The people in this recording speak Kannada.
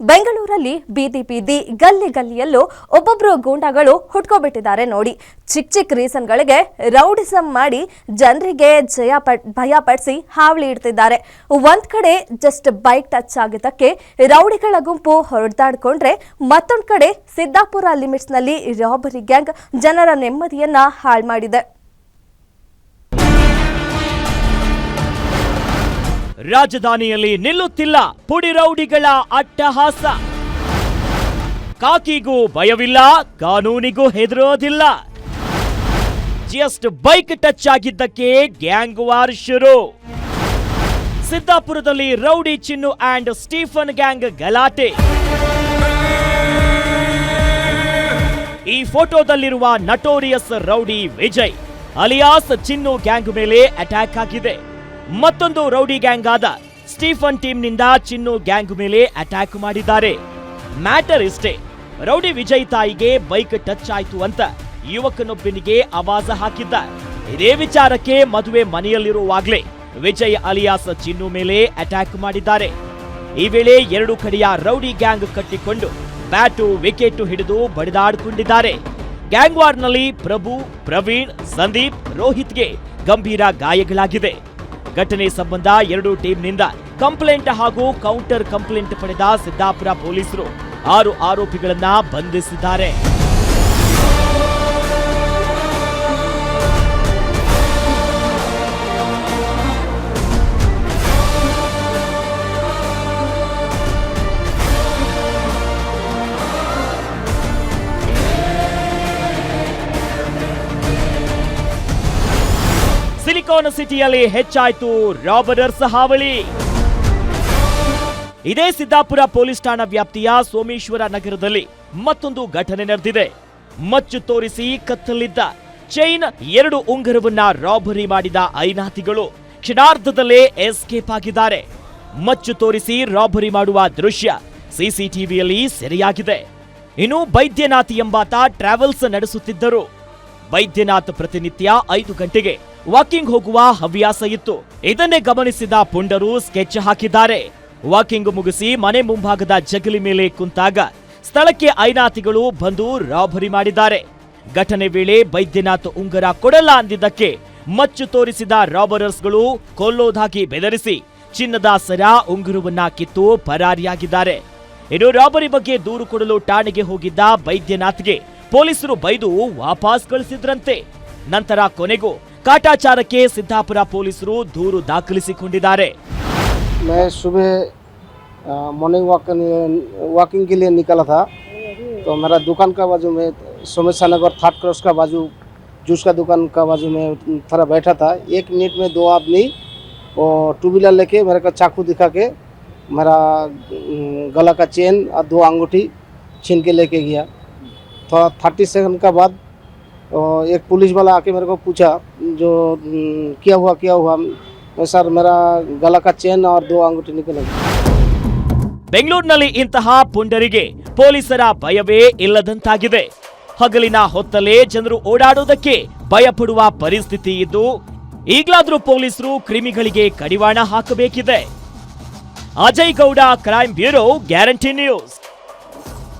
ಬೆಂಗಳೂರಲ್ಲಿ ಬೀದಿ ಬೀದಿ ಗಲ್ಲಿ ಗಲ್ಲಿಯಲ್ಲೂ ಒಬ್ಬೊಬ್ರು ಗೂಂಡಾಗಳು ಹುಟ್ಕೋಬಿಟ್ಟಿದ್ದಾರೆ ನೋಡಿ. ಚಿಕ್ಕ ಚಿಕ್ಕ ರೀಸನ್ಗಳಿಗೆ ರೌಡಿಸಂ ಮಾಡಿ ಜನರಿಗೆ ಜಯ ಭಯ ಪಡಿಸಿ ಹಾವಳಿ ಇಡ್ತಿದ್ದಾರೆ. ಒಂದ್ ಕಡೆ ಜಸ್ಟ್ ಬೈಕ್ ಟಚ್ ಆಗಿದ್ದಕ್ಕೆ ರೌಡಿಗಳ ಗುಂಪು ಹೊಡೆದಾಡ್ಕೊಂಡ್ರೆ ಮತ್ತೊಂದ್ ಕಡೆ ಸಿದ್ದಾಪುರ ಲಿಮಿಟ್ಸ್ನಲ್ಲಿ ರಾಬರಿ ಗ್ಯಾಂಗ್ ಜನರ ನೆಮ್ಮದಿಯನ್ನ ಹಾಳು ಮಾಡಿದೆ. ರಾಜಧಾನಿಯಲ್ಲಿ ನಿಲ್ಲುತ್ತಿಲ್ಲ ಪುಡಿ ರೌಡಿಗಳ ಅಟ್ಟಹಾಸ. ಕಾಕಿಗೂ ಭಯವಿಲ್ಲ, ಕಾನೂನಿಗೂ ಹೆದರೋದಿಲ್ಲ. ಜಸ್ಟ್ ಬೈಕ್ ಟಚ್ ಆಗಿದ್ದಕ್ಕೆ ಗ್ಯಾಂಗ್ ವಾರ್ ಶುರು. ಸಿದ್ದಾಪುರದಲ್ಲಿ rowdy Chinnu and Stephen gang ಗಲಾಟೆ. ಈ ಫೋಟೋದಲ್ಲಿರುವ notorious rowdy Vijay, alias Chinnu gang ಮೇಲೆ ಅಟ್ಯಾಕ್ ಆಗಿದೆ. ಮತ್ತೊಂದು ರೌಡಿ ಗ್ಯಾಂಗ್ ಆದ ಸ್ಟೀಫನ್ ಟೀಮ್ನಿಂದ ಚಿನ್ನು ಗ್ಯಾಂಗ್ ಮೇಲೆ ಅಟ್ಯಾಕ್ ಮಾಡಿದ್ದಾರೆ. ಮ್ಯಾಟರ್ ಇಷ್ಟೇ, ರೌಡಿ ವಿಜಯ್ ತಾಯಿಗೆ ಬೈಕ್ ಟಚ್ ಆಯ್ತು ಅಂತ ಯುವಕನೊಬ್ಬನಿಗೆ ಆವಾಜ ಹಾಕಿದ್ದ. ಇದೇ ವಿಚಾರಕ್ಕೆ ಮದುವೆ ಮನೆಯಲ್ಲಿರುವಾಗಲೇ ವಿಜಯ್ ಅಲಿಯಾಸ್ ಚಿನ್ನು ಮೇಲೆ ಅಟ್ಯಾಕ್ ಮಾಡಿದ್ದಾರೆ. ಈ ವೇಳೆ ಎರಡು ಕಡೆಯ ರೌಡಿ ಗ್ಯಾಂಗ್ ಕಟ್ಟಿಕೊಂಡು ಬ್ಯಾಟು, ವಿಕೆಟ್ ಹಿಡಿದು ಬಡಿದಾಡಿಕೊಂಡಿದ್ದಾರೆ. ಗ್ಯಾಂಗ್ ವಾರ್ನಲ್ಲಿ ಪ್ರಭು, ಪ್ರವೀಣ್, ಸಂದೀಪ್, ರೋಹಿತ್ಗೆ ಗಂಭೀರ ಗಾಯಗಳಾಗಿದೆ ಘಟನೆ ಸಂಬಂಧ ಎರಡು ಟೀಮ್ನಿಂದ ಕಂಪ್ಲೇಂಟ್ ಹಾಗೂ ಕೌಂಟರ್ ಕಂಪ್ಲೇಂಟ್ ಪಡೆದ ಸಿದ್ದಾಪುರ ಪೊಲೀಸರು. ಆರು ಆರೋಪಿಗಳನ್ನ ಬಂಧಿಸಿದ್ದಾರೆ. ಸಿಲಿಕಾನ್ ಸಿಟಿಯಲ್ಲಿ ಹೆಚ್ಚಾಯಿತು ರಾಬರರ್ಸ್ ಹಾವಳಿ. ಇದೇ ಸಿದ್ದಾಪುರ ಪೊಲೀಸ್ ಠಾಣಾ ವ್ಯಾಪ್ತಿಯ ಸೋಮೇಶ್ವರ ನಗರದಲ್ಲಿ ಮತ್ತೊಂದು ಘಟನೆ ನಡೆದಿದೆ. ಮಚ್ಚು ತೋರಿಸಿ ಕತ್ತಲಿದ್ದ ಚೈನ್ ಎರಡು ಉಂಗುರವನ್ನ ರಾಬರಿ ಮಾಡಿದ ಐನಾತಿಗಳು ಕ್ಷಣಾರ್ಧದಲ್ಲೇ ಎಸ್ಕೇಪ್ ಆಗಿದ್ದಾರೆ. ಮಚ್ಚು ತೋರಿಸಿ ರಾಬರಿ ಮಾಡುವ ದೃಶ್ಯ ಸಿಸಿಟಿವಿಯಲ್ಲಿ ಸೆರೆಯಾಗಿದೆ. ಇನ್ನು ಬೈದ್ಯನಾಥ್ ಎಂಬಾತ ಟ್ರಾವೆಲ್ಸ್ ನಡೆಸುತ್ತಿದ್ದರು. ಬೈದ್ಯನಾಥ್ ಪ್ರತಿನಿತ್ಯ ಐದು ಗಂಟೆಗೆ ವಾಕಿಂಗ್ ಹೋಗುವ ಹವ್ಯಾಸ ಇತ್ತು. ಇದನ್ನೇ ಗಮನಿಸಿದ ಪುಂಡರು ಸ್ಕೆಚ್ ಹಾಕಿದ್ದಾರೆ. ವಾಕಿಂಗ್ ಮುಗಿಸಿ ಮನೆ ಮುಂಭಾಗದ ಜಗಲಿ ಮೇಲೆ ಕುಂತಾಗ ಸ್ಥಳಕ್ಕೆ ಐನಾತಿಗಳು ಬಂದು ರಾಬರಿ ಮಾಡಿದ್ದಾರೆ. ಘಟನೆ ವೇಳೆ ಬೈದ್ಯನಾಥ್ ಉಂಗರ ಕೊಡಲ್ಲ ಅಂದಿದ್ದಕ್ಕೆ ಮಚ್ಚು ತೋರಿಸಿದ ರಾಬರರ್ಸ್ಗಳು ಕೊಲ್ಲೋದಾಗಿ ಬೆದರಿಸಿ ಚಿನ್ನದ ಸರ ಉಂಗುರವನ್ನ ಕಿತ್ತು ಪರಾರಿಯಾಗಿದ್ದಾರೆ. ಇನ್ನು ರಾಬರಿ ಬಗ್ಗೆ ದೂರು ಕೊಡಲು ಠಾಣೆಗೆ ಹೋಗಿದ್ದ ಬೈದ್ಯನಾಥ್ಗೆ ಪೊಲೀಸರು ಬೈದು ವಾಪಸ್ ಕಳಿಸಿದ್ರಂತೆ ನಂತರ ಕೊನೆಗೂ ಕಾಟಾಚಾರಕ್ಕೆ ಸಿದ್ದಾಪುರ ಪೊಲೀಸರು ದೂರು ದಾಖಲಿಸಿಕೊಂಡಿದ್ದಾರೆ मैं सुबह मॉर्निंग वॉक वॉकिंग के लिए निकला था तो मेरा दुकान का बाजू में सोमेशा नगर थर्ड क्रॉस का बाजू जूस का दुकान का बाजू में थोड़ा बैठा था एक मिनट में दो आदमी वो टू व्हीलर लेके मेरे को चाकू दिखा के मेरा अम, गला का चेन और दो अंगूठी छीन के लेके गया थोड़ा थर्टी सेकंड का बाद वो एक पुलिस वाला आके मेरे को पूछा जो अम, क्या हुआ क्या हुआ मैं, सर मेरा गला का चेन और दो अंगूठी निकल गया ಬೆಂಗಳೂರಿನಲ್ಲಿ ಇಂತಹ ಪುಂಡರಿಗೆ ಪೊಲೀಸರ ಭಯವೇ ಇಲ್ಲದಂತಾಗಿದೆ ಹಗಲಿನ ಹೊತ್ತಲ್ಲೇ ಜನರು ಓಡಾಡೋದಕ್ಕೆ ಭಯಪಡುವ ಪರಿಸ್ಥಿತಿ ಇದ್ದು ಈಗಲಾದ್ರೂ ಪೊಲೀಸರು ಕ್ರಿಮಿಗಳಿಗೆ ಕಡಿವಾಣ ಹಾಕಬೇಕಿದೆ Ajay Gowda crime bureau guarantee news